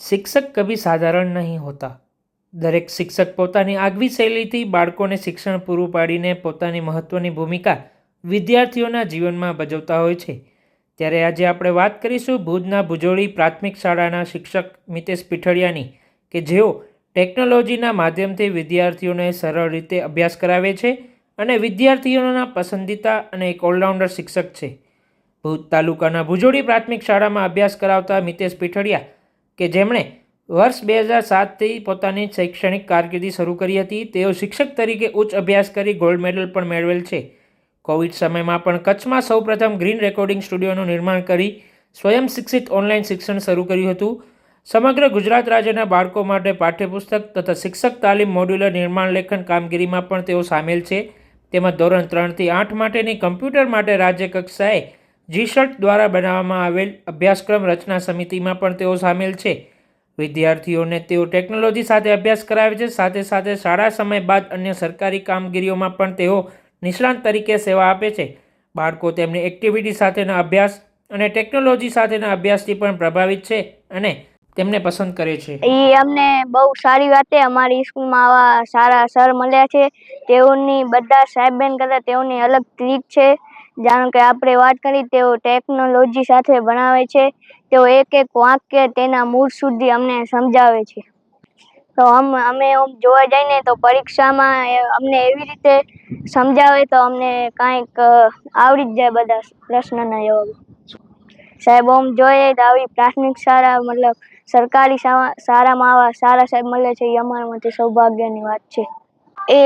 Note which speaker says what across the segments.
Speaker 1: શિક્ષક કભી સાધારણ નહીં હોતા. દરેક શિક્ષક પોતાની આગવી શૈલીથી બાળકોને શિક્ષણ પૂરું પાડીને પોતાની મહત્ત્વની ભૂમિકા વિદ્યાર્થીઓના જીવનમાં ભજવતા હોય છે. ત્યારે આજે આપણે વાત કરીશું ભુજના ભુજોળી પ્રાથમિક શાળાના શિક્ષક મિતેશ પીઠળિયાની કે જેઓ ટેકનોલોજીના માધ્યમથી વિદ્યાર્થીઓને સરળ રીતે અભ્યાસ કરાવે છે અને વિદ્યાર્થીઓના પસંદીતા અને એક ઓલરાઉન્ડર શિક્ષક છે. ભુજ તાલુકાના ભુજોડી પ્રાથમિક શાળામાં અભ્યાસ કરાવતા મિતેશ પીઠડિયા કે જેમણે વર્ષ બે હજાર સાતથી પોતાની શૈક્ષણિક કારકિર્દી શરૂ કરી હતી, તેઓ શિક્ષક તરીકે ઉચ્ચ અભ્યાસ કરી ગોલ્ડ મેડલ પણ મેળવેલ છે. કોવિડ સમયમાં પણ કચ્છમાં સૌપ્રથમ ગ્રીન રેકોર્ડિંગ સ્ટુડિયોનું નિર્માણ કરી સ્વયં શિક્ષિત ઓનલાઈન શિક્ષણ શરૂ કર્યું હતું. સમગ્ર ગુજરાત રાજ્યના બાળકો માટે પાઠ્યપુસ્તક તથા શિક્ષક તાલીમ મોડ્યુલર નિર્માણ લેખન કામગીરીમાં પણ તેઓ સામેલ છે. તેમાં ધોરણ ત્રણથી આઠ માટેની કમ્પ્યુટર માટે રાજ્ય કક્ષાએ જીશર્ટ દ્વારા બનાવવામાં આવેલ અભ્યાસક્રમ રચના સમિતિમાં પણ તેઓ સામેલ છે. વિદ્યાર્થીઓને તેઓ ટેકનોલોજી સાથે અભ્યાસ કરાવે છે. સાથે સાથે શાળા સમય બાદ અન્ય સરકારી કામગીરીઓમાં પણ તેઓ નિષ્ણાંત તરીકે સેવા આપે છે. બાળકો તેમની એક્ટિવિટી સાથેના અભ્યાસ અને ટેકનોલોજી સાથેના અભ્યાસથી પણ પ્રભાવિત છે અને તેમને પસંદ કરે છે.
Speaker 2: એ અમને બહુ સારી વાત છે અમારી સ્કૂલમાં આવા સારા સર મળ્યા છે. તેઓની બધા સાહેબ બેન કરતાં તેઓની અલગ ટ્રીટ છે. જાણો કે આપણે વાત કરી, તેઓ ટેકનોલોજી સાથે ભણાવે છે, તેઓ એક એક વાક્ય તેના મૂળ સુધી અમને સમજાવે છે. તો આમ અમે જોવા જઈએ ને તો પરીક્ષામાં અમને એવી રીતે સમજાવે તો અમને કાંઈક આવડી જ જાય બધા પ્રશ્નના જવાબ. સાહેબ, આમ જોઈએ તો આવી પ્રાથમિક શાળા મતલબ સરકારી શાળા, શાળામાં આવા સારા સાહેબ મળે છે, એ અમારા માટે સૌભાગ્યની વાત છે.
Speaker 3: એ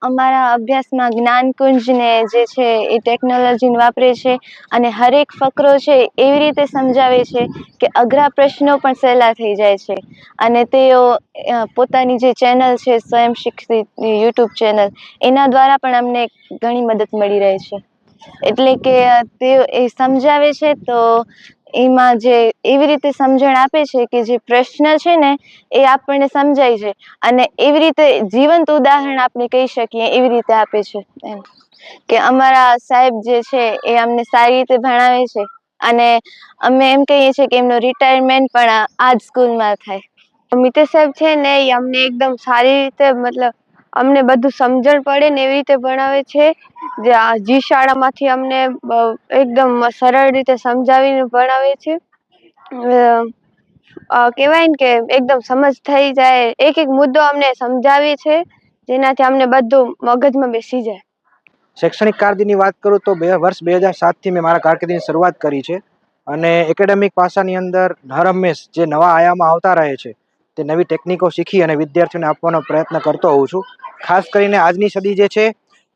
Speaker 3: અમારા અભ્યાસમાં જ્ઞાનકુંજને જે છે એ ટેકનોલોજીને વાપરે છે અને હરેક ફકરો છે એવી રીતે સમજાવે છે કે અઘરા પ્રશ્નો પણ સહેલા થઈ જાય છે. અને તેઓ પોતાની જે ચેનલ છે સ્વયં શિક્ષિત યુટ્યુબ ચેનલ એના દ્વારા પણ અમને ઘણી મદદ મળી રહે છે. એટલે કે તેઓ એ સમજાવે છે તો એમાં જે એવી રીતે સમજણ આપે છે કે જે પ્રશ્ન છે ને, એ આપણને સમજાય છે. અને એવી રીતે જીવંત ઉદાહરણ આપણે કહી શકીએ, એવી રીતે આપે છે એમ. કે અમારા સાહેબ જે છે, એ અમને સારી રીતે ભણાવે છે. અને અમે એમ કહીએ છીએ કે એમનું રિટાયરમેન્ટ પણ આ જ સ્કૂલમાં થાય. મિત્ર સાહેબ છે ને, એ અમને એકદમ સારી રીતે મતલબ અમને બધું સમજણ પડે ને એવી રીતે ભણાવે છે જે જી શાળામાંથી અમને એકદમ સરળ રીતે સમજાવીને ભણાવે છે. કહેવાય ને કે એકદમ સમજ થઈ જાય, એક એક મુદ્દો અમને સમજાવે છે જેનાથી અમને બધું મગજમાં બેસી જાય.
Speaker 4: શૈક્ષણિક કારકિર્દીની વાત કરું તો બે વર્ષ બે હજાર સાતથી મેં મારા કારકિર્દીની શરૂઆત કરી છે અને એકેડેમિક પાસાની અંદર હરહંમેશ જે નવા આયામો આવતા રહે છે તે નવી ટેકનિકો શીખી અને વિદ્યાર્થીઓને આપવાનો પ્રયત્ન કરતો હોઉં છું. ખાસ કરીને આજની સદી જે છે,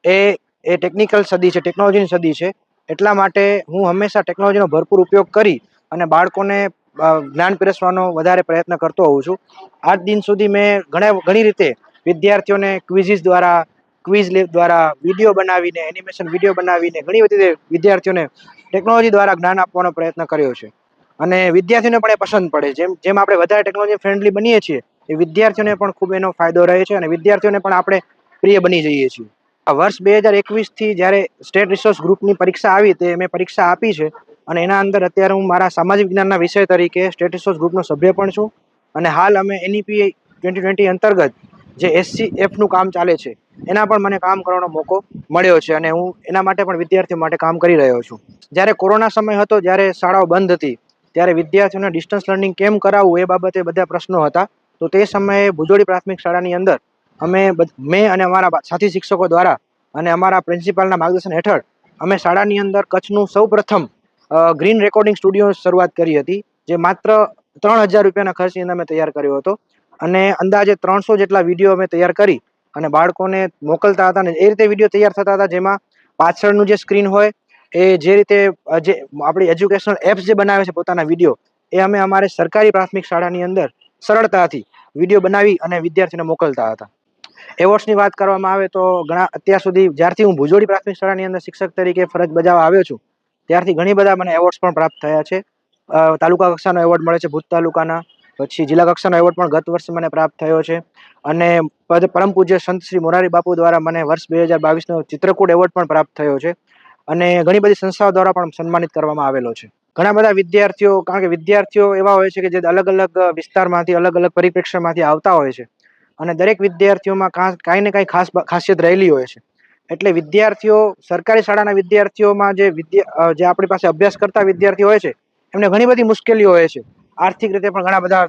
Speaker 4: એ એ ટેકનિકલ સદી છે ટેકનોલોજીની સદી છે. એટલા માટે હું હંમેશા ટેકનોલોજીનો ભરપૂર ઉપયોગ કરી અને બાળકોને જ્ઞાન પીરસવાનો વધારે પ્રયત્ન કરતો હોઉં છું. આજ દિન સુધી મેં ઘણા, ઘણી રીતે વિદ્યાર્થીઓને ક્વિઝિસ દ્વારા ક્વિઝ લેબ દ્વારા વીડિયો બનાવીને એનિમેશન વીડિયો બનાવીને, ઘણી બધી વિદ્યાર્થીઓને ટેકનોલોજી દ્વારા જ્ઞાન આપવાનો પ્રયત્ન કર્યો છે. અને વિદ્યાર્થીઓને પણ એ પસંદ પડે. જેમ જેમ આપણે વધારે ટેકનોલોજી ફ્રેન્ડલી બનીએ છીએ, એ વિદ્યાર્થીઓને પણ ખૂબ એનો ફાયદો રહે છે અને વિદ્યાર્થીઓને પણ આપણે પ્રિય બની જઈએ છીએ. આ વર્ષ બે હજાર એકવીસથી જ્યારે સ્ટેટ રિસોર્સ ગ્રુપની પરીક્ષા આવી, તે મેં પરીક્ષા આપી છે. અને એના અંદર અત્યારે હું મારા સામાજિક વિજ્ઞાનના વિષય તરીકે સ્ટેટ રિસોર્સ ગ્રુપનો સભ્ય પણ છું. અને હાલ અમે એનઈપી ટ્વેન્ટી ટ્વેન્ટી અંતર્ગત જે એસસી એફનું કામ ચાલે છે, એના પણ મને કામ કરવાનો મોકો મળ્યો છે અને હું એના માટે પણ વિદ્યાર્થીઓ માટે કામ કરી રહ્યો છું. જ્યારે કોરોના સમય હતો, જ્યારે શાળાઓ બંધ હતી ત્યારે વિદ્યાર્થીઓને ડિસ્ટન્સ લર્નિંગ કેમ કરાવવું એ બાબતે બધા પ્રશ્નો હતા. તો તે સમયે ભુજોડી પ્રાથમિક શાળાની અંદર અમે મેં અને અમારા સાથી શિક્ષકો દ્વારા અને અમારા પ્રિન્સિપાલના માર્ગદર્શન હેઠળ અમે શાળાની અંદર કચ્છનું સૌ ગ્રીન રેકોર્ડિંગ સ્ટુડિયો શરૂઆત કરી હતી, જે માત્ર ત્રણ હજાર રૂપિયાના ખર્ચની અંદર અમે તૈયાર કર્યો હતો. અને અંદાજે ત્રણસો જેટલા વીડિયો અમે તૈયાર કરી અને બાળકોને મોકલતા હતા અને એ રીતે વીડિયો તૈયાર થતા હતા જેમાં પાછળનું જે સ્ક્રીન હોય એ જે રીતે જે આપણી એજ્યુકેશનલ એપ્સ જે બનાવે છે પોતાના વીડિયો એ અમે અમારે સરકારી પ્રાથમિક શાળાની અંદર સરળતાથી વીડિયો બનાવી અને વિદ્યાર્થીઓને મોકલતા હતા. એવોર્ડ્સની વાત કરવામાં આવે તો ઘણા, અત્યાર સુધી જ્યારથી હું ભુજોડી પ્રાથમિક શાળાની અંદર શિક્ષક તરીકે ફરજ બજાવવા આવ્યો છું, ત્યારથી ઘણી બધા મને એવોર્ડ્સ પણ પ્રાપ્ત થયા છે. તાલુકા કક્ષાનો એવોર્ડ મળે છે ભુજ તાલુકાના, પછી જિલ્લા કક્ષાનો એવોર્ડ પણ ગત વર્ષે મને પ્રાપ્ત થયો છે. અને પરમ પૂજ્ય સંત શ્રી મોરારી બાપુ દ્વારા મને વર્ષ બે હજાર બાવીસનો ચિત્રકૂટ એવોર્ડ પણ પ્રાપ્ત થયો છે. અને ઘણી બધી સંસ્થાઓ દ્વારા પણ સન્માનિત કરવામાં આવેલો છે. ઘણા બધા વિદ્યાર્થીઓ, કારણ કે વિદ્યાર્થીઓ એવા હોય છે કે જે અલગ અલગ વિસ્તારમાંથી, અલગ અલગ પરિપ્રેક્ષ્યમાંથી આવતા હોય છે. અને દરેક વિદ્યાર્થીઓમાં કાંઈ ને કાંઈ ખાસ ખાસિયત રહેલી હોય છે. એટલે વિદ્યાર્થીઓ, સરકારી શાળાના વિદ્યાર્થીઓમાં જે વિદ્યા જે આપણી પાસે અભ્યાસ કરતા વિદ્યાર્થીઓ હોય છે, એમને ઘણી બધી મુશ્કેલીઓ હોય છે. આર્થિક રીતે પણ ઘણા બધા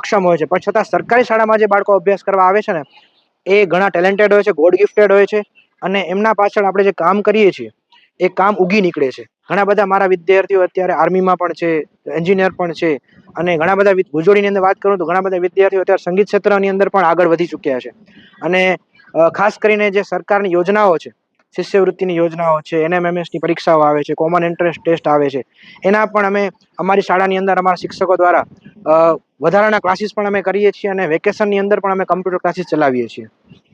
Speaker 4: અક્ષમ હોય છે. પણ છતાં સરકારી શાળામાં જે બાળકો અભ્યાસ કરવા આવે છે ને, એ ઘણા ટેલેન્ટેડ હોય છે, ગોડ ગિફ્ટેડ હોય છે. અને એમના પાછળ આપણે જે કામ કરીએ છીએ એ કામ ઉગી નીકળે છે. ઘણા બધા મારા વિદ્યાર્થીઓ અત્યારે આર્મીમાં પણ છે, એન્જિનિયર પણ છે અને ઘણા બધા ભુજોડીની અંદર વાત કરું તો ઘણા બધા વિદ્યાર્થીઓ અત્યારે સંગીત ક્ષેત્રની અંદર પણ આગળ વધી ચૂક્યા છે. અને ખાસ કરીને જે સરકારની યોજનાઓ છે, શિષ્યવૃત્તિની યોજનાઓ છે, એનએમએમએસની પરીક્ષાઓ આવે છે, કોમન એન્ટ્રન્સ ટેસ્ટ આવે છે, એના પણ અમે અમારી શાળાની અંદર અમારા શિક્ષકો દ્વારા વધારાના ક્લાસીસ પણ અમે કરીએ છીએ અને વેકેશનની અંદર પણ અમે કમ્પ્યુટર ક્લાસીસ ચલાવીએ છીએ.